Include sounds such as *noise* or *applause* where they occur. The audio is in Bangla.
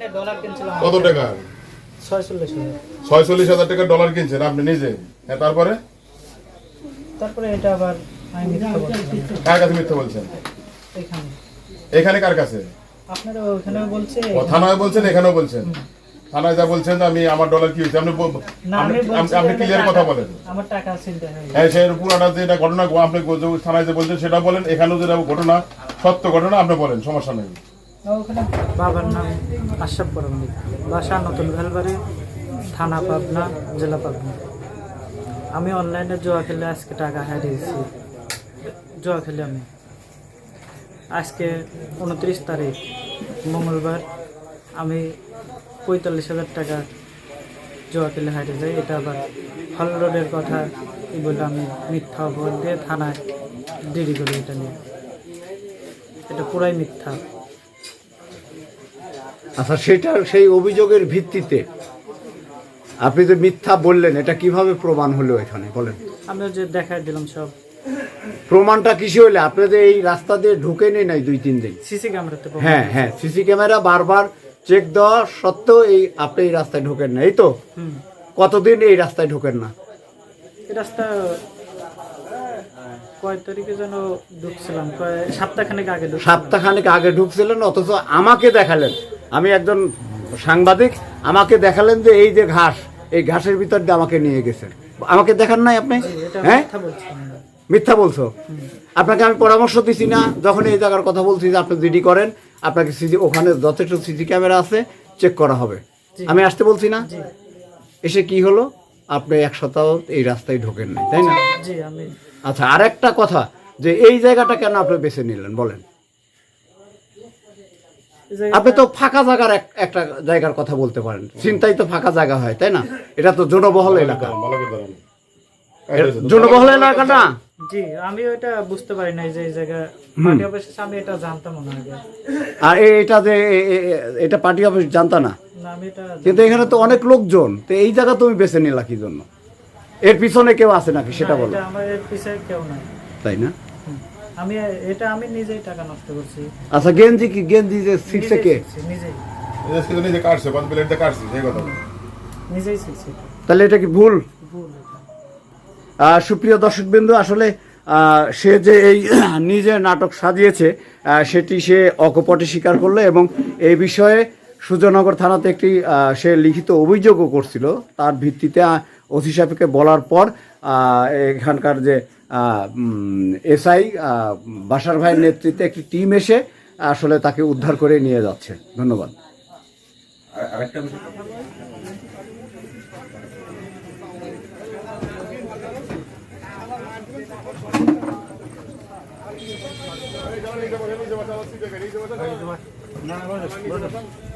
কিনছিলাম কত টাকা? ছয়চল্লিশ হাজার। হাজার টাকা ডলার কিনছেন আপনি নিজে? হ্যাঁ তারপরে? তারপরে এটা আবার মিথ্যা কার কাছে মিথ্যা বলছেন? এখানে। এখানে কার কাছে? আপনারা ওখানেও বলছে। ও থানায় বলছেন এখানেও বলছেন? থানায় যা বলছেন আমি আমার ডলার কি হয়েছে? আপনি আপনি- ক্লিয়ার কথা বলেন। আমার টাকা হ্যাঁ সেই পুরাটা যে এটা ঘটনা আপনি থানায় যে বলছেন সেটা বলেন। এখানেও যেটা ঘটনা সত্য ঘটনা আপনি বলেন সমস্যা নেই। বাবার নাম আশরাফ পরমদিক বাসা নতুন ভেলবাড়ি, থানা পাবনা, জেলা পাবনা। আমি অনলাইনে জোয়া খেলে আজকে টাকা হারিয়েছি। জুয়া খেলে আমি। আজকে উনত্রিশ তারিখ, মঙ্গলবার। আমি পঁয়তাল্লিশ হাজার টাকা জোয়া খেলে হারিয়ে যাই। এটা আবার হল রোডের কথা। বলে আমি মিথ্যা অপবাদ দিয়ে থানায় দেরি করি এটা নিয়ে। এটা পুরাই মিথ্যা। আচ্ছা সেটা সেই অভিযোগের ভিত্তিতে। আপনি যে মিথ্যা বললেন এটা কীভাবে প্রমাণ হলো এখানে? বলেন। আমিও যে দেখাই দিলাম সব। প্রমাণটা কিসে হলে? আপনি যে এই রাস্তা দিয়ে ঢুকে নেই নাই দুই তিন দিন? সিসি ক্যামেরাতে হ্যাঁ হ্যাঁ সিসি ক্যামেরা বারবার চেক দেওয়া সত্ত্বেও এই আপনি এই রাস্তায় ঢোকেন না এই তো? কতদিন এই রাস্তায় ঢোকেন না? রাস্তা কয় তারিখে যেন ঢুকছিলাম? কয় সপ্তাহখানেক আগে ঢুকছিলাম। সপ্তাহখানেক আগে ঢুকছিলেন অথচ আমাকে দেখালেন। আমি একজন সাংবাদিক আমাকে দেখালেন যে এই যে ঘাস এই ঘাসের ভিতর দিয়ে আমাকে নিয়ে গেছেন। আমাকে দেখান নাই আপনি? হ্যাঁ? মিথ্যা বলছো আপনাকে আমি পরামর্শ দিছি না যখন এই জায়গার কথা বলছি যে আপনি জিডি করেন আপনাকে সিজি ওখানে যথেষ্ট সিসি ক্যামেরা আছে চেক করা হবে। আমি আসতে বলছি না? এসে কি হলো? আপনি এক সপ্তাহ এই রাস্তায় ঢোকেন নাই তাই না? আচ্ছা আর একটা কথা যে এই জায়গাটা কেন আপনি বেছে নিলেন বলেন। আপনি তো ফাঁকা জায়গার একটা জায়গার কথা বলতে পারেন। চিন্তাই তো ফাঁকা জায়গা হয় তাই না? এটা তো জনবহল এলাকা। জনবহল এলাকা না? জি আমি ওইটা বুঝতে পারি নাই যে এই জায়গা পার্টি অফিসে আমি এটা জানতাম না আর এটা যে এটা পার্টি অফিস জানতা না? না আমি এটা কিন্তু এখানে তো অনেক লোকজন তো এই জায়গা তুমি বেছে নিলা কি জন্য? এর পিছনে কেউ আছে নাকি সেটা বলো। আমার এর পিছনে কেউ নাই। তাই না। আমি এটা আমি নিজেই টাকা নষ্ট করছি। আচ্ছা গেঞ্জি কি? গেঞ্জি যে শিখছে কে? নিজেই। শিখছি, নিজেই নিজে কাটছে পাঁচ প্লেট কাটছে সেই কথা। নিজেই শিখছি তাহলে এটা কি ভুল? সুপ্রিয় দর্শকবৃন্দ আসলে আহ, সে যে এই *clears throat* নিজে নাটক সাজিয়েছে সেটি সে অকপটে স্বীকার করল এবং এই বিষয়ে সুজনগর থানাতে একটি সে লিখিত অভিযোগও করছিল। তার ভিত্তিতে ওসি সাহেবকে বলার পর এখানকার যে এসআই বাসার ভাইয়ের নেতৃত্বে একটি টিম এসে আসলে তাকে উদ্ধার করে নিয়ে যাচ্ছে। ধন্যবাদ। না